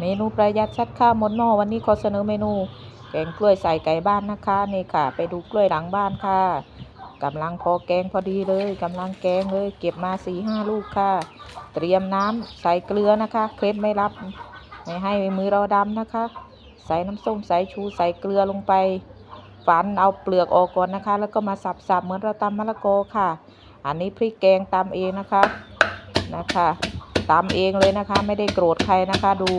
เมนูประหยัดชัดข้าวหมดหม้อวันนี้ขอเสนอเมนูแกงกล้วยใส่ไก่บ้านนะคะนี่ค่ะ ไปดูกล้วยหลังบ้านค่ะกำลังพอแกงพอดีเลยกำลังแกงเลย เก็บมาสี่ห้าลูกค่ะ เตรียมน้ำใส่เกลือนะคะ เคล็ดไม่รับไม่ให้มือเราดำนะคะ ใส่น้ำส้มสายชูใส่เกลือลงไปฝันเอาเปลือกออกก่อนนะคะ แล้วก็มาสับๆเหมือนเราตำมะละกอค่ะ อันนี้พริกแกงตำเองนะคะนะคะ ตำเองเลยนะคะ ไม่ได้โกรธใครนะคะ ดู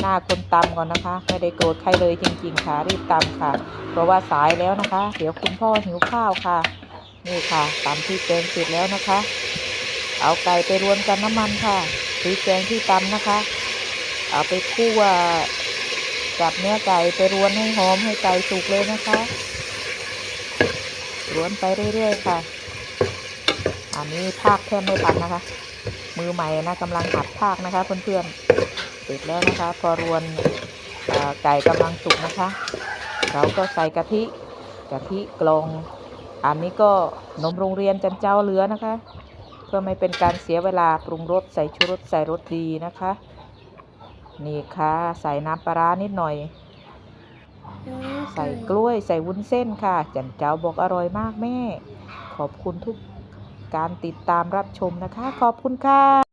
หน้าคนตำก่อนนะคะ ไม่ได้โกรธใครเลยจริง ๆ ค่ะรีบตำค่ะ เพราะว่าสายแล้วนะคะ เดี๋ยวคุณพ่อหิวข้าวค่ะ นี่ค่ะตำพริกแกงเสร็จแล้วนะคะ เอาไก่ไปรวนกับน้ำมันค่ะพริกแกงที่ตำนะคะ เอาไปคั่วกับเนื้อไก่ไปรวนให้หอมให้ไก่สุกเลยนะคะรวนไปเรื่อยๆค่ะ อันนี้ภาคแทบไม่ทันนะคะ มือใหม่นะกำลังหัดภาคนะคะเพื่อนๆเสร็จแล้วนะคะ พอรวนไก่กำลังสุกนะคะ เราก็ใส่กะทิกะทิกลองอันนี้ก็นมโรงเรียนจันเจ้าเหลือนะคะ เพื่อไม่เป็นการเสียเวลาปรุงรสใส่ชูรสใส่รสดีนะคะ นี่ค่ะ ใส่น้ำปลาร้านิดหน่อย ใส่กล้วยใส่วุ้นเส้นค่ะ จันเจ้าบอกอร่อยมากแม่ ขอบคุณทุก การติดตามรับชมนะคะ ขอบคุณค่ะ